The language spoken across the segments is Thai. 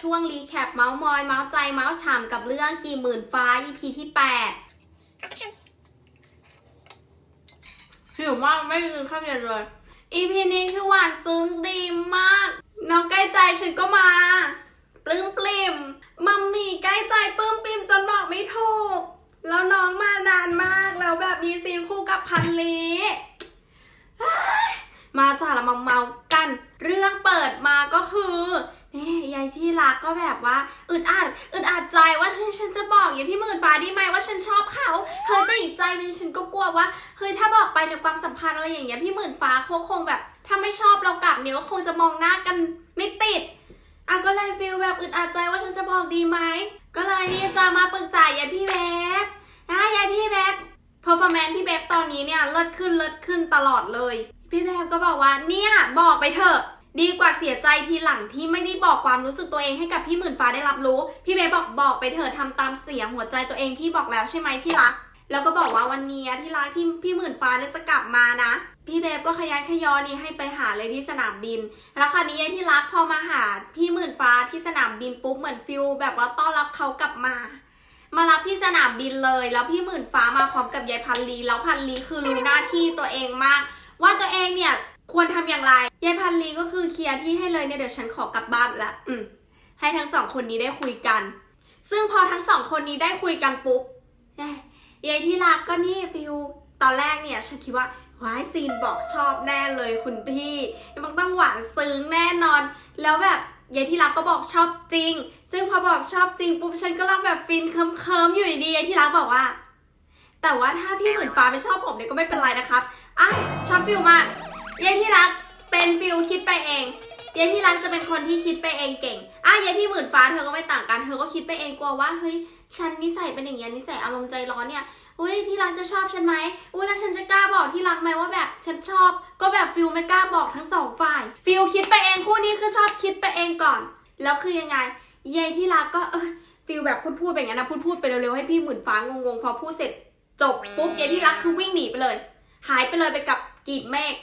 ช่วงรีแคปเมาส์มอย เมาส์ใจเมาส์ฉ่ำกับเรื่องกี่หมื่นฟ้า EP ที่8หิวมากไม่กินข้าวเย็นเลย EP นี้คือหวานซึ้งดีมาก น้องใกล้ใจฉันก็มา ปลื้มปลิมมัมมี่ใกล้ใจปลื้มปลิมจนบอกไม่ถูก แล้วน้องมานานมากแล้วแบบมีซีนคู่กับพันลีเฮ้ยมาจ้าละมาเมากัน เรื่องเปิดมาก็คือ นี่ยายที่รักก็แบบว่าอึดอัดอึดอัดใจว่าเฮ้ยฉันจะบอกอย่ายพี่หมื่นฟ้าดีไหมว่าฉันชอบเขาเฮ้ยแต่อีกใจหนึงฉันก็กลัวว่าเฮ้ยถ้าบอกไปในความสัมพันธ์อะไรอย่างเงี้ยพี่หมื่นฟ้าเขาคงแบบ ถ้าไม่ชอบเรากลับเนี่ยก็คงจะมองหน้ากันไม่ติดอะก็เลยฟีลแบบอึดอัดใจว่าฉันจะบอกดีไหมก็เลยนี่จะมาปรึกษายายพี่แบบนะยายพี่แบบเพอร์ฟอร์แมนซ์พี่แบบตอนนี้เนี่ยเลิศขึ้นเลิศขึ้นตลอดเลย พี่แบบก็บอกว่าเนี่ยบอกไปเถอะ ดีกว่าเสียใจทีหลังที่ไม่ได้บอกความรู้สึกตัวเองให้กับพี่หมื่นฟ้าได้รับรู้ พี่เบฟบอกบอกไปเถอะทำตามเสียงหัวใจตัวเองพี่บอกแล้วใช่ไหมที่รัก แล้วก็บอกว่าวันนี้ที่รักที่พี่หมื่นฟ้าเนี่ยจะกลับมานะ พี่เบฟก็ขยันขยอนี่ให้ไปหาเลยที่สนามบิน แล้วคราวนี้ที่รักพอมาหาพี่หมื่นฟ้าที่สนามบินปุ๊บเหมือนฟิลแบบว่าต้อนรับเขากลับมามารับที่สนามบินเลย แล้วพี่หมื่นฟ้ามาพร้อมกับยายพันลี แล้วพันลีคือรู้หน้าที่ตัวเองมาก ว่าตัวเองเนี่ย ควรทำอย่างไรยายพันลีก็คือเคลียร์ที่ให้เลยเนี่ยเดี๋ยวฉันขอกลับบ้านละอืมให้ทั้งสองคนนี้ได้คุยกัน ซึ่งพอทั้งสองคนนี้ได้คุยกันปุ๊บเอ้ยยายที่รักก็นี่ฟิลตอนแรกเนี่ยฉันคิดว่าว้ายซีนบอกชอบแน่เลยคุณพี่มันต้องหวานซึ้งแน่นอน แล้วแบบยายที่รักก็บอกชอบจริง ซึ่งพอบอกชอบจริงปุ๊บฉันก็ลังแบบฟินเคิมๆอยู่ดียายที่รักบอกว่า แต่ว่าถ้าพี่หมื่นฟ้าไม่ชอบผมเนี่ยก็ไม่เป็นไรนะครับอะชอบฟิลมาก ยายที่รักเป็นฟิลคิดไปเองยายที่รักจะเป็นคนที่คิดไปเองเก่งอะยายพี่หมื่นฟ้าเธอก็ไม่ต่างกัน เธอก็คิดไปเองกลัวว่าเฮ้ยฉันนิสัยเป็นอย่างนี้ยนิสัยอารมณ์ใจร้อนเนี่ยอุ้ยที่รักจะชอบฉันไหมอุ้ยแล้วฉันจะกล้าบอกที่รักไหมว่าแบบฉันชอบ ก็แบบฟิลไม่กล้าบอกทั้งสองฝ่าย ฟิลคิดไปเองคู่นี้คือชอบคิดไปเองก่อน แล้วคือยังไงยายที่รักก็เออฟิลแบบพูดพูดไปงั้นนะพูดพูดไปเร็วๆให้พี่หมื่นฟ้างงๆพอพูดเสร็จจบปุ๊บยายที่รักคือวิ่งหนีไปเลย หายไปเลยไปกับกีบเมฆ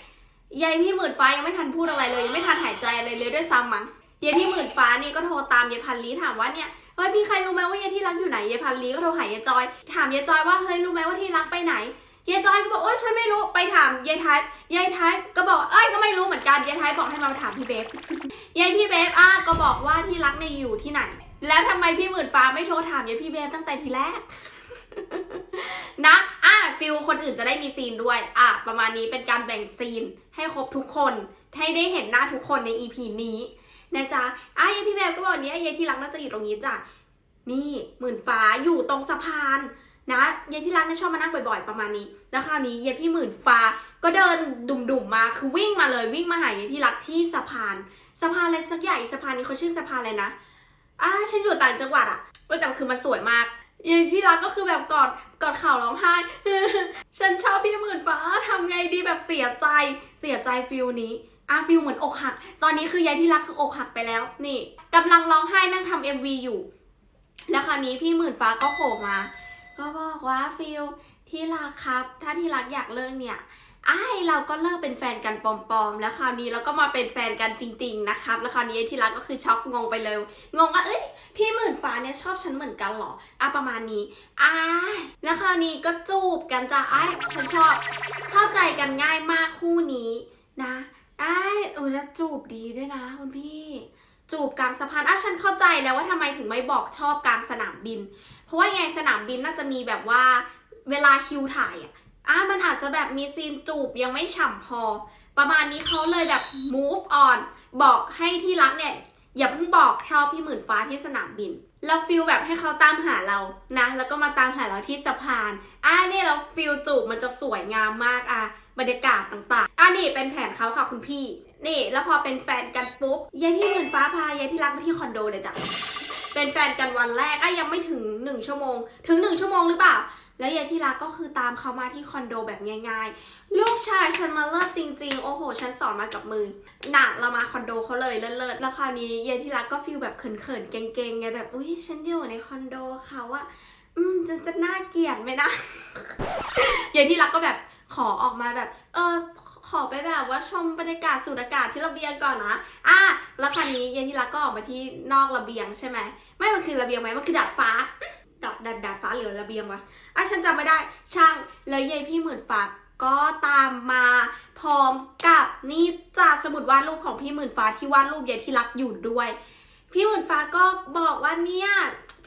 ยายพี่หมื่นฟ้ายังไม่ทันพูดอะไรเลยยังไม่ทันหายใจอะไรเลยด้วยซ้ำมั้งยายพี่หมื่นฟ้านี่ก็โทรตามยายพันลีถามว่าเนี่ยเฮ้ยพี่ใครรู้ไหมว่ายายที่รักอยู่ไหนยายพันลีก็โทรหายายจอย ถามยายจอยว่าเฮ้ยรู้ไหมว่าที่รักไปไหนยายจอยก็บอกโอ๊ยฉันไม่รู้ไปถามยายท้ายยายท้ายก็บอกเอ้ยก็ไม่รู้เหมือนกันยายท้ายบอกให้มาถามพี่เบฟยายพี่เบฟอะก็บอกว่าที่รักในยอยู่ที่ไหน แล้วทำไมพี่หมื่นฟ้าไม่โทรถามยายพี่เบฟตั้งแต่ทีแรกนะ ฟิลคนอื่นจะได้มีซีนด้วย อะ ประมาณนี้เป็นการแบ่งซีนให้ครบทุกคน ให้ได้เห็นหน้าทุกคนใน EP นี้นะจ๊ะอะยายพี่เบฟก็บอกเนี้ยยายที่รักน่าจะอยู่ตรงนี้จ้ะ นี่หมื่นฟ้าอยู่ตรงสะพานนะยายที่รักเนี่ยชอบมานั่งบ่อยๆประมาณนี้ แล้วคราวนี้ยายพี่หมื่นฟ้าก็เดินดุ่มๆมาคือวิ่งมาเลยวิ่งมาหายายที่รักที่สะพาน สะพานอะไรสักอย่างสะพานนี้เขาชื่อสะพานอะไรนะอ่าฉันอยู่ต่างจังหวัดอะแต่คือมันสวยมาก ยายที่รักก็คือแบบกอดกอดเข่าร้องไห้ ฉันชอบพี่หมื่นฟ้าทำไงดีแบบเสียใจ เสียใจฟิลนี้อาฟิลเหมือนอกหัก ตอนนี้คือยายที่รักคืออกหักไปแล้ว นี่กำลังร้องไห้นั่งทำเอ็มวีอยู่ แล้วคราวนี้พี่หมื่นฟ้าก็โผล่มา ก็บอกว่าฟิลที่รักครับ ถ้าที่รักอยากเลิกเนี่ย ไอ้เราก็เลิกเป็นแฟนกันปลอมๆ แล้วคราวนี้เราก็มาเป็นแฟนกันจริง ๆ นะครับ แล้วคราวนี้ที่รักก็คือช็อกงงไปเลย งงว่าเอ้ยพี่หมื่นฟ้าเนี่ยชอบฉันเหมือนกันเหรออะประมาณนี้อ้ายแล้วคราวนี้ก็จูบกันจ้ะไอ้ฉันชอบ เข้าใจกันง่ายมากคู่นี้นะไอ้โอ้ยแล้วจูบดีด้วยนะคุณพี่จูบกลางสะพานอะฉันเข้าใจแล้วว่าทำไมถึงไม่บอกชอบกลางสนามบิน เพราะว่าไงสนามบินน่าจะมีแบบว่าเวลาคิวถ่ายอะ อะมันอาจจะแบบมีซีนจูบยังไม่ฉ่ำพอ ประมาณนี้เขาเลยแบบ move on บอกให้ที่รักเนี่ย อย่าเพิ่งบอกชอบพี่หมื่นฟ้าที่สนามบินเราฟิลแบบให้เขาตามหาเรานะ แล้วก็มาตามหาเราที่สะพานอะเนี่ยเราฟิลจูบมันจะสวยงามมากอะบรรยากาศต่างๆอะนี่เป็นแผนเขาค่ะคุณพี่ นี่ แล้วพอเป็นแฟนกันปุ๊บยายพี่หมื่นฟ้าพายายที่รักมาที่คอนโดเลยจ้ะเป็นแฟนกันวันแรกอะยังไม่ถึงหนึ่งชั่วโมง ถึงหนึ่งชั่วโมงหรือเปล่า แล้วยายที่รักก็คือตามเขามาที่คอนโดแบบง่าย ๆ ลูกชายฉันมาเลิศจริง ๆ โอ้โห ฉันสอนมากับมือ หนักเรามาคอนโดเขาเลยเลิศๆแล้วคราวนี้ยายที่รักก็ฟีลแบบเขินๆเก่งๆไงแบบอุ้ยฉันอยู่ในคอนโดเขาอะอืมจะจะน่าเกลียดไหมนะยายที่รักก็แบบขอออกมาแบบ เออขอไปแบบว่าชมบรรยากาศสูดอากาศที่ระเบียงก่อนนะอะแล้วคราวนี้เย็นที่รักก็ออกมาที่นอกระเบียงใช่ไหม ไม่ มันคือระเบียงไหมมันคือดาดฟ้า ดาดดาดดดฟ้าหรือระเบียงวะอะฉันจำไม่ได้ ช่างแล้วยายพี่หมื่นฟ้าก็ตามมาพร้อมกับนี่จากสมุดวาดรูปของพี่หมื่นฟ้าที่วาดรูปยายที่รักอยู่ด้วย พี่หมื่นฟ้าก็บอกว่าเนี่ย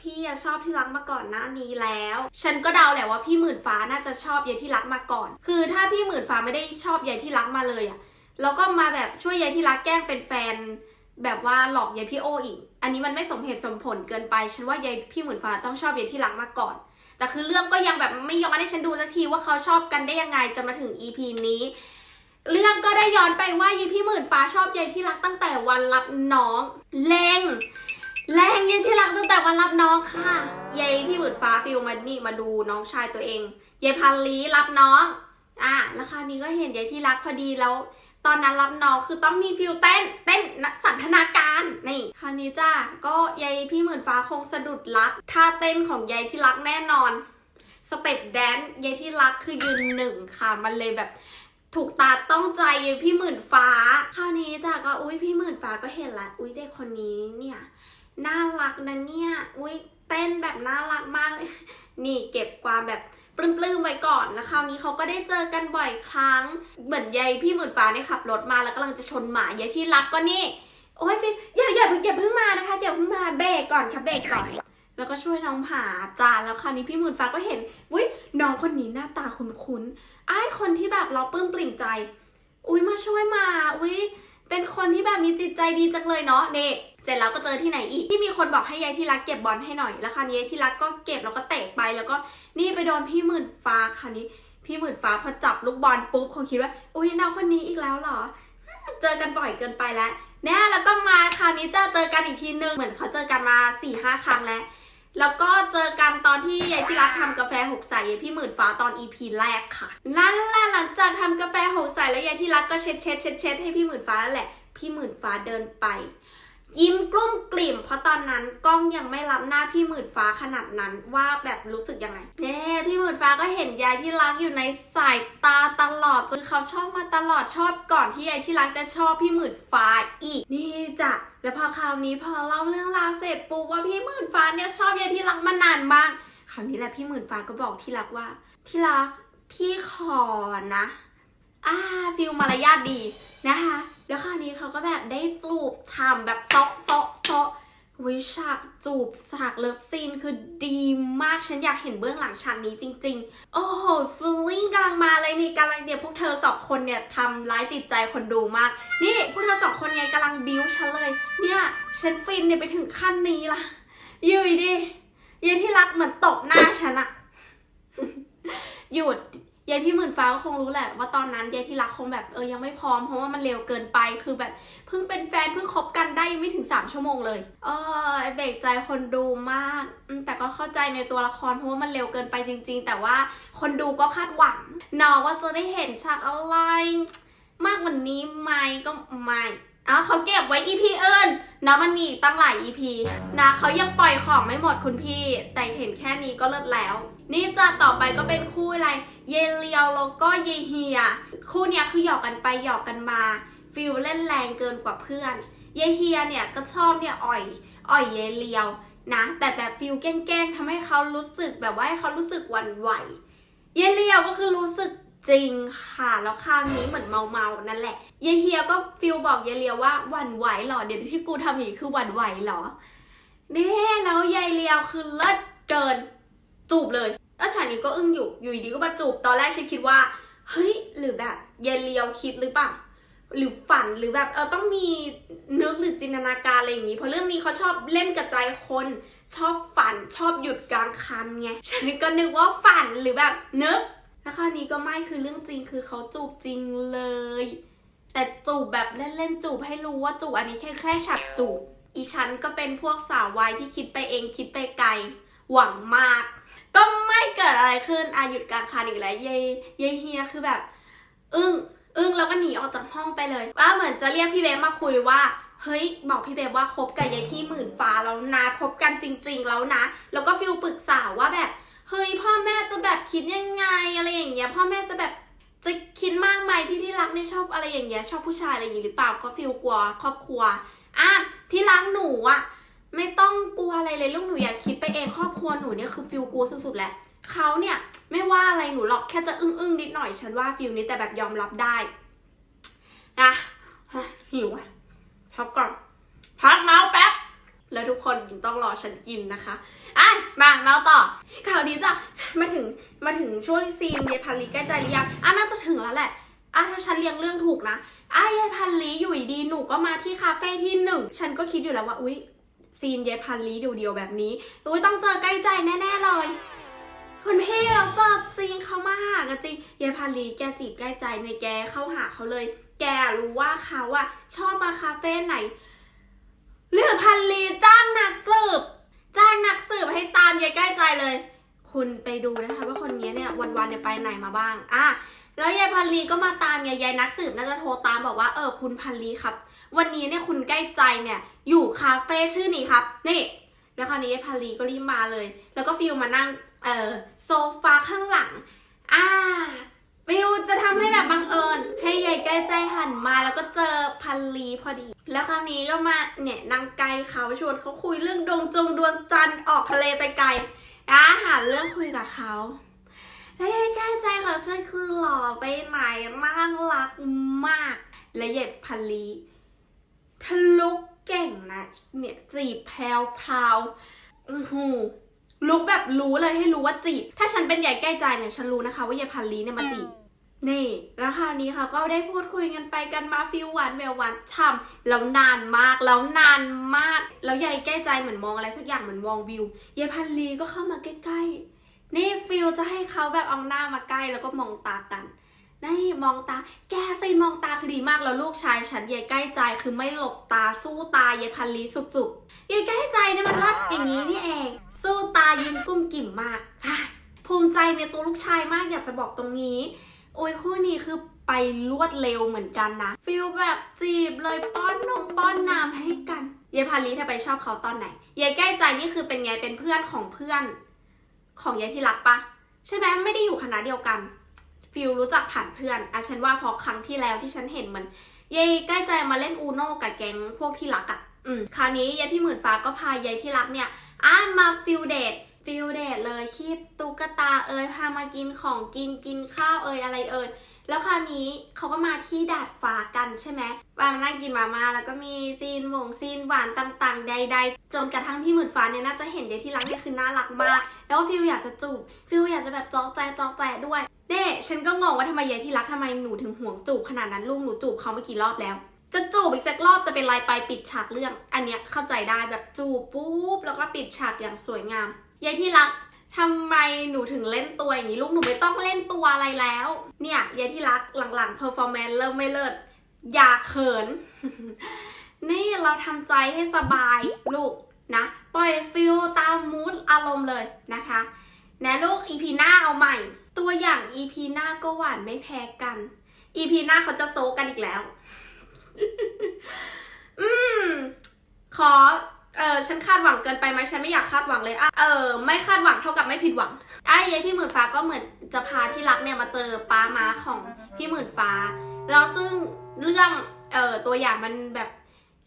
พี่ชอบที่รักมาก่อนหน้านี้แล้ว ฉันก็เดาแหละว่าพี่หมื่นฟ้าน่าจะชอบยายที่รักมาก่อน คือถ้าพี่หมื่นฟ้าไม่ได้ชอบยายที่รักมาเลยอะแล้วก็มาแบบช่วยยายที่รักแกล้งเป็นแฟน แบบว่าหลอกยายพี่โออีก อันนี้มันไม่สมเหตุสมผลเกินไปฉันว่ายายพี่หมื่นฟ้าต้องชอบยายที่รักมาก่อน แต่คือเรื่องก็ยังแบบไม่ย้อนให้ฉันดูสักทีว่าเขาชอบกันได้ยังไงจนมาถึง EP นี้ เรื่องก็ได้ย้อนไปว่ายายพี่หมื่นฟ้าชอบยายที่รักตั้งแต่วันรับน้องเลงแรงยายที่รักตั้งแต่วันรับน้องค่ะยายพี่หมื่นฟ้าฟิลมานี่มาดูน้องชายตัวเองยายพันลีรับน้องอะแล้วคานี้ก็เห็นยายที่รักพอดีแล้ว ตอนนั้นรับน้องคือต้องมีฟิลเต้น เต้นนักสันทนาการนี่คราวนี้จ้าก็ยายพี่หมื่นฟ้าคงสะดุดรักท่าเต้นของยายที่รักแน่นอนสเต็ปแดนซ์ยายที่รักคือยืนหนึ่งค่ะมันเลยแบบถูกตาต้องใจพี่หมื่นฟ้า คราวนี้จ้ะก็อุ้ยพี่หมื่นฟ้าก็เห็นละอุ้ยเด็กคนนี้เนี่ยน่ารักนะเนี่ยอุ้ยเต้นแบบน่ารักมากเลยนี่เก็บความแบบ ปลื้มๆไว้ก่อนแล้วคราวนี้เขาก็ได้เจอกันบ่อยครั้ง เหมือนยายพี่หมื่นฟ้าเนี่ยขับรถมาแล้วกำลังจะชนหมายายที่รักก็นี่ โอ้ยฟิอย่าอย่าเพิ่งอย่าเพิ่งมานะคะอย่าเพิ่งมาเบรกก่อนค่ะเบรกก่อน แล้วก็ช่วยน้องผาจ้าแล้วคราวนี้พี่หมื่นฟ้าก็เห็นวิน้องคนนี้หน้าตาคุ้นๆไอ้าคนที่แบบเราปลื้มปลิ่มใจ อุ้ยมาช่วยมาอุ้ยเป็นคนที่แบบมีจิตใจดีจังเลยเนาะเด็ก เสร็จแล้วก็เจอที่ไหนอีกที่มีคนบอกให้ยายที่รักเก็บบอลให้หน่อยแล้วคราวนี้ยายที่รักก็เก็บแล้วก็เตะไปแล้วก็นี่ไปโดนพี่หมื่นฟ้าคราวนี้พี่หมื่นฟ้าพอจับลูกบอลปุ๊บคงคิดว่าอุ้ยน้องคนนี้อีกแล้วเหรอ เจอกันบ่อยเกินไปแล้วแน่แล้วก็มาคราวนี้จะเจอกันอีกทีนึงเหมือนเขาเจอกันมา4ี่ห้าครั้งแล้ว แล้วก็เจอกันตอนที่ยายที่รักทำกาแฟหกใส่ยายพี่หมื่นฟ้าตอน EP แรกค่ะ นั่นแหละหลังจากทำกาแฟหกใส่แล้วยายที่รักก็เช็ดเช็ดเช็ดเช็ดให้พี่หมื่นฟ้านั่นแหละ พี่หมื่นฟ้าเดินไป ยิ้มกลุ้มกลิ่ม เพราะตอนนั้นกล้องยังไม่รับหน้าพี่หมื่นฟ้าขนาดนั้นว่าแบบรู้สึกยังไงเน่พี่หมื่นฟ้าก็เห็นยายที่รักอยู่ในสายตาตลอดจนเขาชอบมาตลอดชอบก่อนที่ยายที่รักจะชอบพี่หมื่นฟ้าอีกนี่จ้ะแล้วพอคราวนี้พอเล่าเรื่องราวเสร็จปุ๊บว่าพี่หมื่นฟ้าเนี่ยชอบยายที่รักมานานมากคราวนี้แหละพี่หมื่นฟ้าก็บอกที่รักว่า ที่รักพี่ขอนะอ่าฟิลมารยาทดีนะคะ แล้วคราวนี้เขาก็แบบได้จูบฉ่ำแบบเซาะเซาะเซาะวิฉากจูบฉากเลิฟซีนคือดีมาก ฉันอยากเห็นเบื้องหลังฉากนี้จริง ๆ โอ้โหฟีลลิ่งกำลังมาเลยนี่กำลังเดี๋ยวพวกเธอสองคนเนี่ยทำร้ายจิตใจคนดูมาก นี่พวกเธอสองคนไงกำลังบิ้วฉันเลย เนี่ยฉันฟินเนี่ยไปถึงขั้นนี้ละยู่ดิยายที่รักเหมือนตบหน้าฉันอะหยุด ยายพี่หมื่นฟ้าก็คงรู้แหละว่าตอนนั้นยายที่รักคงแบบเออยังไม่พร้อมเพราะว่ามันเร็วเกินไปคือแบบเพิ่งเป็นแฟนเพิ่งคบกันได้ไม่ถึง 3 ชั่วโมงเลยเออเบรกใจคนดูมากแต่ก็เข้าใจในตัวละครเพราะว่ามันเร็วเกินไปจริง ๆ แต่ว่าคนดูก็คาดหวังนาะว่าจะได้เห็นฉากอะไร มากกว่านี้ไหมก็ไม่อ้าวเขาเก็บไว้ EP เอิญนะมันมีตั้งหลาย EP นะเขายังปล่อยของไม่หมดคุณพี่ แต่เห็นแค่นี้ก็เลิศแล้ว นี่จะต่อไปก็เป็นคู่อะไร เยเลียวแล้วก็เยเฮีย คู่เนี้ยคือหยอกกันไปหยอกกันมา ฟิลเล่นแรงเกินกว่าเพื่อน เยเฮียเนี่ยก็ชอบเนี่ยอ่อย อ่อยเยเลียวนะ แต่แบบฟิลแกล้งๆทำให้เขารู้สึกแบบว่าให้เขารู้สึกหวั่นไหว เยเลียวก็คือรู้สึกจริงค่ะ แล้วคราวนี้เหมือนเมาๆนั่นแหละ เยเฮียก็ฟิลบอกเยเลียวว่าหวั่นไหวเหรอ เดี๋ยวที่กูทำอย่างนี้คือหวั่นไหวเหรอ นี่แล้วยายเลียวคือเลิศเกิน จูบเลยแล้วฉากนี้ก็อึ้งอยู่ อยู่ดีก็มาจูบ ตอนแรกฉันคิดว่า เฮ้ย หรือแบบเยเลียวคิดหรือเปล่า หรือฝัน หรือแบบเออต้องมีนึกหรือจินตนาการอะไรอย่างนี้ เพราะเรื่องนี้เขาชอบเล่นกับใจคน ชอบฝัน ชอบหยุดกลางคันไง ฉันก็นึกว่าฝันหรือแบบนึก แล้วคราวนี้ก็ไม่คือเรื่องจริงคือเขาจูบจริงเลย แต่จูบแบบเล่นๆจูบให้รู้ว่าจูบอันนี้แค่แค่ฉับจูบ อีฉันก็เป็นพวกสาววายที่คิดไปเองคิดไปไกล หวังมาก ก็ไม่เกิดอะไรขึ้นอาหยุดกลางคันอีกแล้วเยเยเฮียคือแบบ อึ้งอึ้งแล้วก็หนีออกจากห้องไปเลย ว่าเหมือนจะเรียกพี่เบฟมาคุยว่าเฮ้ยบอกพี่เบฟว่าคบกับยายพี่หมื่นฟ้าแล้วนะคบกันจริง ๆ แล้วนะ แล้วก็ฟิลปรึกษาว่าแบบเฮ้ยพ่อแม่จะแบบคิดยังไงอะไรอย่างเงี้ยพ่อแม่จะแบบจะคิดมากไหมที่ที่รักเนี่ยชอบอะไรอย่างเงี้ยชอบผู้ชายอะไรอย่างงี้หรือเปล่าก็ฟิลกลัวครอบครัวอะที่รักหนูอะ ไม่ต้องกลัวอะไรเลยลูกหนูอยากคิดไปเองครอบครัวหนูเนี่ยคือฟิลกลัวสุดๆแหละเขาเนี่ยไม่ว่าอะไรหนูหรอกแค่จะอึ้งอึ้งๆนิดหน่อยฉันว่าฟิลนี้แต่แบบยอมรับได้นะหิวอะพักก่อนพักเมาส์แป๊บแล้วทุกคนต้องรอฉันกินนะคะอะมาเมาส์ต่อ ข่าวดีจ้ะมาถึงมาถึงช่วงซีนยายพันลีใกล้ใจหรือยังอะน่าจะถึงแล้วแหละอะถ้าฉันเรียงเรื่องถูกนะอะยายพันลีอยู่ดีหนูก็มาที่คาเฟ่ที่หนึ่งฉันก็คิดอยู่แล้วว่าอุ๊ย ซีนยายพันลีเดียวๆแบบนี้อุ๊ยต้องเจอใกล้ใจแน่ๆเลยคุณพี่เราเจอจริงเขามาหากันจริงยายพันลีแกจีบใกล้ใจในแกเข้าหาเขาเลย แกรู้ว่าเขาอะชอบมาคาเฟ่ไหนหรือพันลีจ้างนักสืบจ้างนักสืบให้ตามยายใกล้ใจเลย คุณไปดูนะคะว่าคนนี้เนี่ยวันๆเนี่ยไปไหนมาบ้างอะแล้วยายพันลีก็มาตามยายยายนักสืบน่าจะโทรตามบอกว่าเออคุณพันลีครับ วันนี้เนี่ยคุณใกล้ใจเนี่ยอยู่คาเฟ่ชื่อนี้ครับ นี่ แล้วคราวนี้ยายพันลีก็รีบมาเลย แล้วก็ฟิลมานั่งเออโซฟาข้างหลัง อ่าฟิลจะทำให้แบบบังเอิญ ให้ยายใกล้ใจหันมาแล้วก็เจอพันลีพอดี แล้วคราวนี้ก็มาเนี่ยนางไกลเขาชวนเขาคุยเรื่องดวงจงดวงจันทร์ออกทะเลไปไกลอะหาเรื่องคุยกับเขาแล้วยายใกล้ใจของฉันคือหล่อไปไหนน่ารักมาก และเยายพันลี ทะลุเก่งนะเนี่ยจีบแพรวพราวอือหูลุกแบบรู้เลยให้รู้ว่าจีบ ถ้าฉันเป็นยายใกล้ใจเนี่ยฉันรู้นะคะ ว่ายายพันลีเนี่ยมาจีบนี่แล้วคราวนี้ค่ะก็ได้พูดคุยกันไปกันมาฟิลหวานแววหวานช่ำแล้วนานมากแล้วนานมาก แล้วยายใกล้ใจเหมือนมองอะไรสักอย่างเหมือนมองวิวยายพันลีก็เข้ามาใกล้ๆ นี่ฟิลจะให้เขาแบบเอาหน้ามาใกล้แล้วก็มองตากัน นี่มองตา แกสิมองตาคือดีมากแล้วลูกชายฉันยายใกล้ใจคือไม่หลบตาสู้ตายายพันลีสุดๆยายใกล้ใจเนี่ยมันเลิศอย่างนี้นี่เอง สู้ตายิ้มกุ้มกิ่มมากภูมิใจในตัวลูกชายมากอยากจะบอกตรงนี้ โอ้ยคู่นี้คือไปรวดเร็วเหมือนกันนะฟิลแบบจีบเลยป้อนนมป้อนน้ำให้กันยายพาลีเธอไปชอบเขาตอนไหนยายใกล้ใจนี่คือเป็นไงเป็นเพื่อนของเพื่อน ของยายที่รักปะใช่ไหมไม่ได้อยู่คณะเดียวกัน ฟิลรู้จักผ่านเพื่อนอะฉันว่าพอครั้งที่แล้วที่ฉันเห็นมือนยายใกล้ใจมาเล่นอูโน่กับแก๊งพวกที่รักอะ่ะอืมคราวนี้ยายพี่หมื่นฟ้าก็พายายที่รักเนี่ยอะมาฟิลเดทฟิลเดทเลยคีบตุ๊กตาเอ่ยพามากินของกินกินข้าวเอ่ยอะไรเอ่ยแล้วคราวนี้เขาก็มาที่ดาดฟ้ากันใช่ไหมวางนั่งกินมามาแล้วก็มีซีนหวงซีนหวานต่างๆ ใด ๆ จนกระทั่งพี่หมื่นฟ้าเนี่ยน่าจะเห็นเดทที่รักเนี่ยคือน่ารักมาก แล้วฟิลอยากจะจูบฟิลอยากจะแบบจอกแจจอกแจด้วย เน่ฉันก็งงว่าทำไมยายที่รักทำไมหนูถึงห่วงจูบขนาดนั้นลูกหนูจูบเขาไมากี่รอบแล้ว จะจูบอีกสักรอบจะเป็นไรไปปิดฉากเรื่อง อันเนี้ยเข้าใจได้แบบจูบปุ๊บแล้วก็ปิดฉากอย่างสวยงามยายที่รักทำไมหนูถึงเล่นตัวอย่างนี้ลูกหนูไม่ต้องเล่นตัวอะไรแล้ว เนี่ยยายที่รักหลังๆ performance เริ่มไม่เลิศอย่าเขิน นี่เราทำใจให้สบายลูกนะปล่อยฟิลตามมูดอารมณ์เลยนะคะ นะลูก EP หน้าเอาใหม่ ตัวอย่าง EP หน้าก็หวานไม่แพ้กัน EP หน้าเขาจะโซกันอีกแล้ว อืม ขอ เออฉันคาดหวังเกินไปไหมฉันไม่อยากคาดหวังเลยอะเออ ไม่คาดหวังเท่ากับไม่ผิดหวังไอ้ยายพี่หมื่นฟ้าก็เหมือนจะพาที่รักเนี่ยมาเจอป้าม้าของพี่หมื่นฟ้า แล้วซึ่งเรื่อง เออตัวอย่างมันแบบ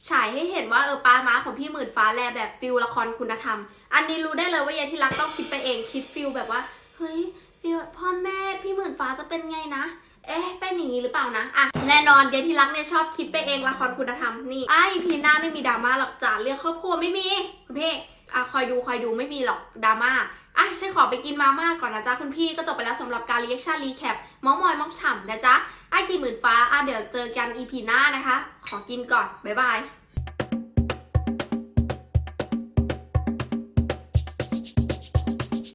ฉายให้เห็นว่าเออปาม้าของพี่หมื่นฟ้าแลแบบฟิลละครคุณธรรม อันนี้รู้ได้เลยว่ายายที่รักต้องคิดไปเองคิดฟิลแบบว่า เฮ้ย ฟิลพ่อแม่พี่หมื่นฟ้าจะเป็นไงนะ เอ๊ะ เป็นอย่างนี้หรือเปล่านะ อะ แน่นอนเดียที่รักเนี่ยชอบคิดไปเองละครคุณธรรมนี่ไอพีหน้าไม่มีดราม่าหรอกจ้าเรื่องครอบครัวไม่มีคุณพี่อะคอยดูคอยดูไม่มีหรอกดราม่าอะฉันขอไปกินมาม่าก่อนนะจ๊ะคุณพี่ก็จบไปแล้วสำหรับการรีแอคชั่นรีแคปมอมอยมอกฉ่ำนะจ๊ะไอ้กี่หมื่นฟ้าอะเดี๋ยวเจอกันอีพีหน้านะคะ ขอกินก่อนบ๊ายบาย